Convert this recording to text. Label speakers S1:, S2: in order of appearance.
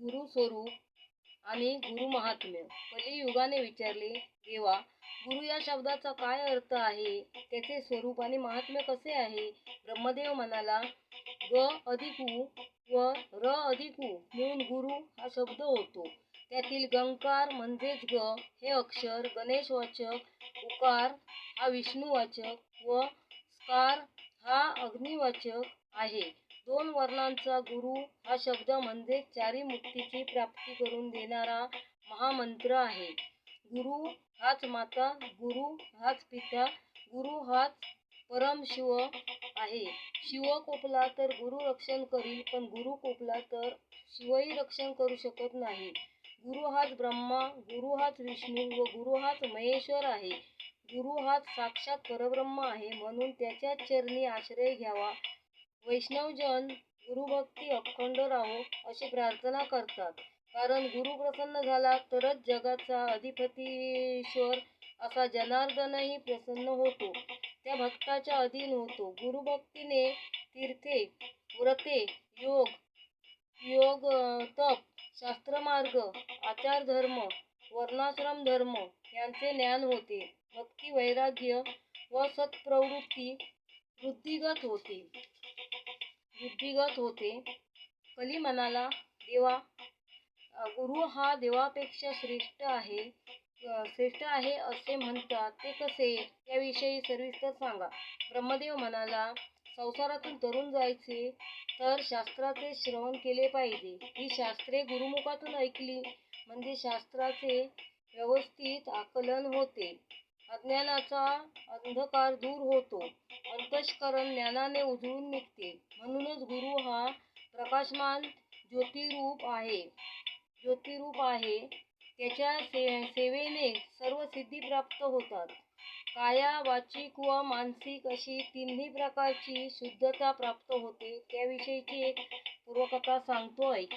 S1: गुरु स्वरूप आणि गुरु महात्म्य. कलियुगाने विचारले देवा गुरु या शब्दाचा काय अर्थ आहे? त्याचे स्वरूप आणि महात्म्य कसे आहे? ब्रह्मदेव म्हणाला ग अधिक उ व र अधिक उ मिळून गुरु हा शब्द होतो. त्यातील गंकार म्हणजेच ग हे अक्षर गणेशवाचक उकार हा विष्णुवाचक व स्कार हा अग्निवाचक आहे. दोन वर्णांचा गुरु हा शब्द म्हणजे चारी मुक्तीची प्राप्ती करून देणारा महामंत्र आहे. गुरु हाच माता गुरु हाच पिता गुरु हाच परमशिव आहे. शिव कोपला तर गुरु रक्षण करील पण गुरु कोपला तर शिवही रक्षण करू शकत नाही. गुरु हाच ब्रह्मा गुरु हाच विष्णू व गुरु हाच महेश्वर आहे. गुरु हाच साक्षात परब्रह्म आहे म्हणून त्याच्या चरणी आश्रय घ्यावा. वैष्णवजन गुरुभक्ती अखंड राहो अशी प्रार्थना करतात. कारण गुरु प्रसन्न झाला तरच जगाचा अधिपतीश्वर असा जनार्दनही प्रसन्न होतो. त्या भक्ताच्या अधीन होतो. गुरुभक्तीने तीर्थे व्रते योग योग तप शास्त्रमार्ग आचार धर्म वर्णाश्रम धर्म यांचे ज्ञान होते. भक्ती वैराग्य व सत्प्रवृत्ती वृद्धिगत होते. बुद्धिगत होते. कली म्हणाला देवा गुरु हा देवापेक्षा श्रेष्ठ आहे. श्रेष्ठ आहे असे म्हणतात. ते कसे? याविषयी सविस्तर सांगा. ब्रह्मदेव म्हणाला संसारातून तरुण जायचे तर शास्त्राचे श्रवण केले पाहिजे. ही शास्त्रे गुरुमुखातून ऐकली म्हणजे शास्त्राचे व्यवस्थित आकलन होते. अज्ञानाचा अंधकार दूर होतो. अंतस्करण ज्ञानाने उजळून निघते. म्हणूनच गुरु हा प्रकाशमान ज्योतिरूप आहे. ज्योतिरूप आहे. त्याच्या से सेवेने सर्व सिद्धी प्राप्त होतात. काया वाचिक व मानसिक अशी तिन्ही प्रकारची शुद्धता प्राप्त होते. त्याविषयीची एक पूर्वकथा सांगतो ऐक